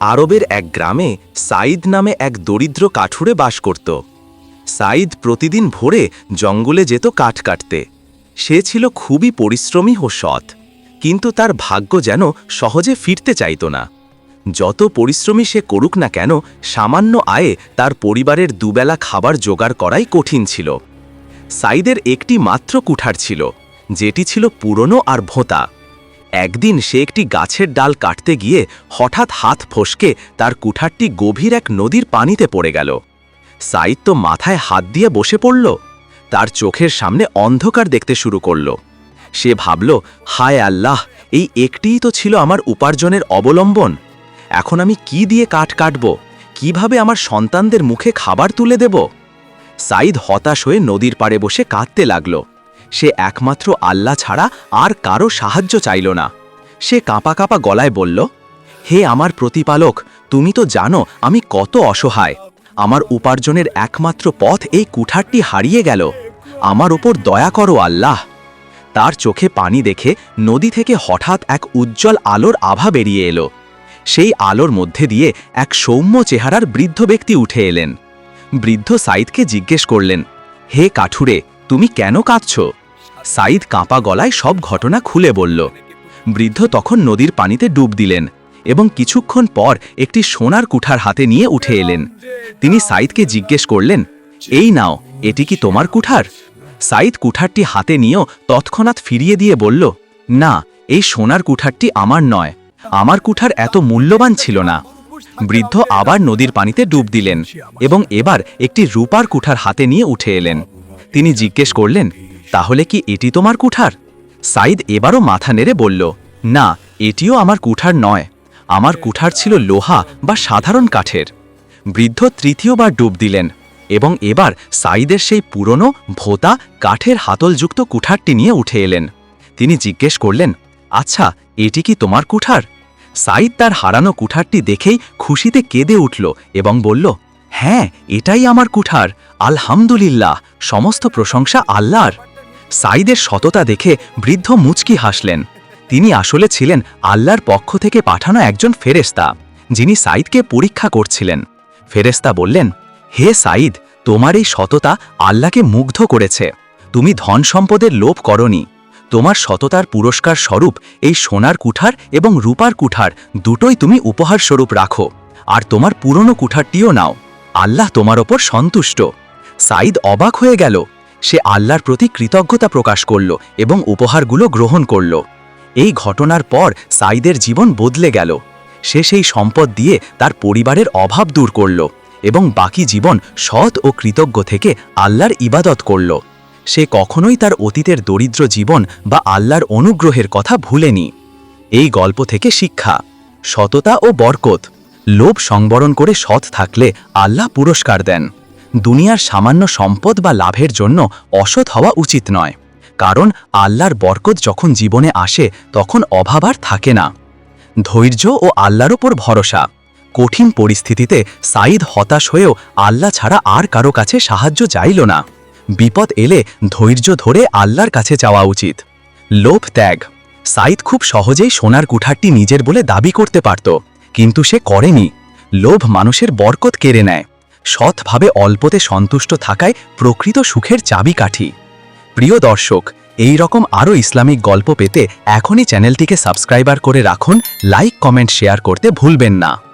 আরবের এক গ্রামে সাইদ নামে এক দরিদ্র কাঠুরে বাস করত। সাইদ প্রতিদিন ভোরে জঙ্গলে যেত কাঠ কাটতে। সে ছিল খুবই পরিশ্রমী ও সৎ, কিন্তু তার ভাগ্য যেন সহজে ফিরতে চাইত না। যত পরিশ্রমী সে করুক না কেন, সামান্য আয়ে তার পরিবারের দুবেলা খাবার জোগাড় করাই কঠিন ছিল। সাইদের একটি মাত্র কুঠার ছিল, যেটি ছিল পুরনো আর ভোঁতা। একদিন সে একটি গাছের ডাল কাটতে গিয়ে হঠাৎ হাত ফসকে তার কুঠারটি গভীর এক নদীর পানিতে পড়ে গেল। সাইদ তো মাথায় হাত দিয়ে বসে পড়ল। তার চোখের সামনে অন্ধকার দেখতে শুরু করল। সে ভাবল, হায় আল্লাহ, এই একটিই তো ছিল আমার উপার্জনের অবলম্বন। এখন আমি কি দিয়ে কাঠ কাটব? কীভাবে আমার সন্তানদের মুখে খাবার তুলে দেব? সাইদ হতাশ হয়ে নদীর পাড়ে বসে কাঁদতে লাগল। সে একমাত্র আল্লাহ ছাড়া আর কারও সাহায্য চাইল না। সে কাঁপা কাঁপা গলায় বলল, হে আমার প্রতিপালক, তুমি তো জানো আমি কত অসহায়। আমার উপার্জনের একমাত্র পথ এই কুঠারটি হারিয়ে গেল। আমার ওপর দয়া করো আল্লাহ। তার চোখে পানি দেখে নদী থেকে হঠাৎ এক উজ্জ্বল আলোর আভা বেরিয়ে এলো। সেই আলোর মধ্যে দিয়ে এক সৌম্য চেহারার বৃদ্ধ ব্যক্তি উঠে এলেন। বৃদ্ধ সাইদকে জিজ্ঞেস করলেন, হে কাঠুরে, তুমি কেন কাঁদছ? সাইদ কাঁপা গলায় সব ঘটনা খুলে বলল। বৃদ্ধ তখন নদীর পানিতে ডুব দিলেন এবং কিছুক্ষণ পর একটি সোনার কুঠার হাতে নিয়ে উঠে এলেন। তিনি সাইদকে জিজ্ঞেস করলেন, এই নাও, এটি কি তোমার কুঠার? সাইদ কুঠারটি হাতে নিয়েও তৎক্ষণাৎ ফিরিয়ে দিয়ে বলল, না, এই সোনার কুঠারটি আমার নয়। আমার কুঠার এত মূল্যবান ছিল না। বৃদ্ধ আবার নদীর পানিতে ডুব দিলেন এবং এবার একটি রূপার কুঠার হাতে নিয়ে উঠে এলেন। তিনি জিজ্ঞেস করলেন তাহলে কি এটি তোমার কুঠার? সাইদ এবারও মাথা নেড়ে বলল, না, এটিও আমার কুঠার নয়। আমার কুঠার ছিল লোহা বা সাধারণ কাঠের। বৃদ্ধ তৃতীয়বার ডুব দিলেন এবং এবার সাইদের সেই পুরনো ভোতা কাঠের হাতলযুক্ত কুঠারটি নিয়ে উঠে এলেন। তিনি জিজ্ঞেস করলেন আচ্ছা এটি কি তোমার কুঠার? সাইদ তার হারানো কুঠারটি দেখেই খুশিতে কেঁদে উঠল এবং বলল হ্যাঁ এটাই আমার কুঠার। আলহামদুলিল্লাহ, সমস্ত প্রশংসা আল্লাহর। সাইদের সততা দেখে বৃদ্ধ মুচকি হাসলেন। তিনি আসলে ছিলেন আল্লাহর পক্ষ থেকে পাঠানো একজন ফেরেস্তা যিনি সাইদকে পরীক্ষা করছিলেন। ফেরেস্তা বললেন, হে সাইদ তোমার এই সততা আল্লাহকে মুগ্ধ করেছে। তুমি ধন সম্পদের লোভ করনি। তোমার সততার পুরস্কার স্বরূপ এই সোনার কুঠার এবং রূপার কুঠার দুটোই তুমি উপহার স্বরূপ রাখো, আর তোমার পুরনো কুঠারটিও নাও। আল্লাহ তোমার ওপর সন্তুষ্ট। সাইদ অবাক হয়ে গেল সে আল্লাহর প্রতি কৃতজ্ঞতা প্রকাশ করল এবং উপহারগুলো গ্রহণ করল। এই ঘটনার পর সাইদের জীবন বদলে গেল। সে সেই সম্পদ দিয়ে তার পরিবারের অভাব দূর করল এবং বাকি জীবন সৎ ও কৃতজ্ঞ থেকে আল্লাহর ইবাদত করল। সে কখনোই তার অতীতের দরিদ্র জীবন বা আল্লাহর অনুগ্রহের কথা ভুলেনি। এই গল্প থেকে শিক্ষা, সততা ও বরকত, লোভ সংবরণ করে সৎ থাকলে আল্লাহ পুরস্কার দেন। দুনিয়ার সামান্য সম্পদ বা লাভের জন্য অসৎ হওয়া উচিত নয়। কারণ আল্লাহর বরকত যখন জীবনে আসে, তখন অভাব আর থাকে না। ধৈর্য ও আল্লাহর ওপর ভরসা। কঠিন পরিস্থিতিতে সাইদ হতাশ হয়েও আল্লাহ ছাড়া আর কারও কাছে সাহায্য চাইল না। বিপদ এলে ধৈর্য ধরে আল্লাহর কাছে চাওয়া উচিত। লোভ ত্যাগ। সাইদ খুব সহজেই সোনার কুঠারটি নিজের বলে দাবি করতে পারত, কিন্তু সে করেনি। লোভ মানুষের বরকত কেড়ে নেয়। সৎভাবে অল্পতে সন্তুষ্ট থাকায় প্রকৃত সুখের চাবিকাঠি। প্রিয় দর্শক, এই রকম আরও ইসলামিক গল্প পেতে এখনই চ্যানেলটিকে সাবস্ক্রাইবার করে রাখুন, লাইক, কমেন্ট, শেয়ার করতে ভুলবেন না।